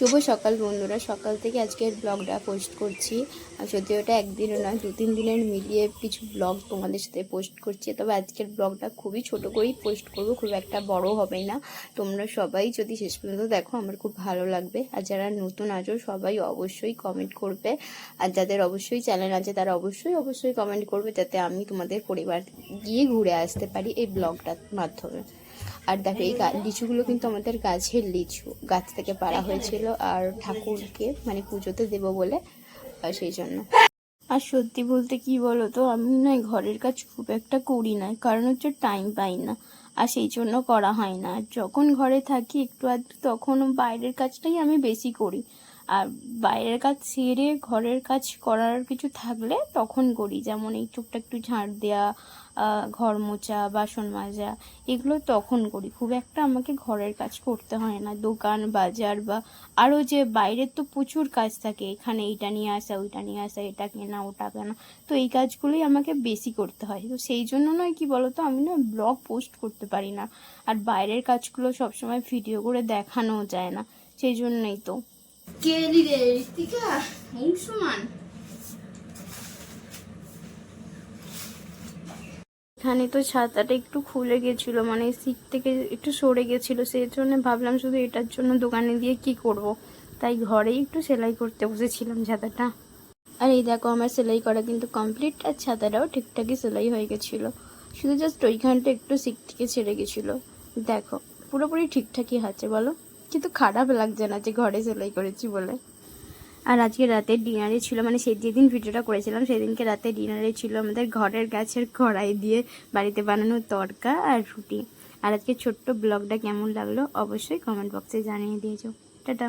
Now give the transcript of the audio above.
শুভ সকাল বন্ধুরা। সকাল থেকে আজকের ব্লগটা পোস্ট করছি। আর সত্যি ওটা একদিনও নয় দু তিন দিনের মিলিয়ে কিছু ব্লগ তোমাদের সাথে পোস্ট করছি। তবে আজকের ব্লগটা খুবই ছোট করেই পোস্ট করব, খুব একটা বড় হবে না। তোমরা সবাই যদি শেষ পর্যন্ত দেখো, আমার খুব ভালো লাগবে। আর যারা নতুন আছো, সবাই অবশ্যই কমেন্ট করবে। আর যাদের অবশ্যই চ্যানেল আছে, তারা অবশ্যই অবশ্যই কমেন্ট করবে, যাতে আমি তোমাদের পরিবার গিয়ে ঘুরে আসতে পারি এই ব্লগটার মাধ্যমে। আর দেখো, এই লিচুগুলো কিন্তু আমাদের গাছের লিচু। গাছ থেকে পাড়া হয়েছিল আর ঠাকুরকে মানে পুজোতে দেবো বলে সেই জন্য। আর সত্যি বলতে কি বলো তো আমি না ঘরের কাজ খুব একটা করি না, কারণ হচ্ছে টাইম পাই না। আর সেই জন্য করা হয় না। যখন ঘরে থাকি, একটু আধটু তখন বাইরের কাজটাই আমি বেশি করি। আর বাইরের কাজ সেরে ঘরের কাজ করার কিছু থাকলে তখন করি। যেমন এই টুকটাক একটু ঝাড় দেওয়া ঘর মোছা, বাসন মাজা, এগুলো তখন করি। খুব একটা আমাকে ঘরের কাজ করতে হয় না। দোকান, বাজার বা আরও যে বাইরের তো প্রচুর কাজ থাকে। এখানে এইটা নিয়ে আসা, ওইটা নিয়ে আসা, এটা কেনা, ওটা কেনা। তো এই কাজগুলোই আমাকে বেশি করতে হয়। তো সেই জন্য নয় কি বলতো, আমি না ব্লগ পোস্ট করতে পারি না। আর বাইরের কাজগুলো সবসময় ভিডিও করে দেখানোও যায় না। সেই জন্যই তো। কে ঋতিকা অংশমান এখানে তো ছাতাটা একটু খুলে গেছিল মানে সিট থেকে একটু সরে গেছিল সেই জন্য ভাবলাম শুধু এটার জন্য দোকানে দিয়ে কি করব। তাই ঘরেই একটু সেলাই করতে বসেছিলাম ছাতাটা। আর এই দেখো, আমার সেলাই করা কিন্তু কমপ্লিট আর ছাতাটাও ঠিকঠাকই সেলাই হয়ে গেছিল। শুধু জাস্ট ওইখানটা একটু সিট থেকে ছেড়ে গেছিল। দেখো, পুরোপুরি ঠিকঠাকই আছে বলো। কিন্তু খারাপ লাগছে না যে ঘরে সেলাই করেছি বলে। আর আজকে রাতে ডিনারে ছিল মানে সেই যেদিন ভিডিওটা করেছিলাম সেদিনকে রাতে ডিনারে ছিল আমাদের ঘরের গাছের কড়াই দিয়ে বাড়িতে বানানো তড়কা আর রুটি। আর আজকে ছোট্ট ব্লগটা কেমন লাগল অবশ্যই কমেন্ট বক্সে জানিয়ে দিয়েছ। টাটা।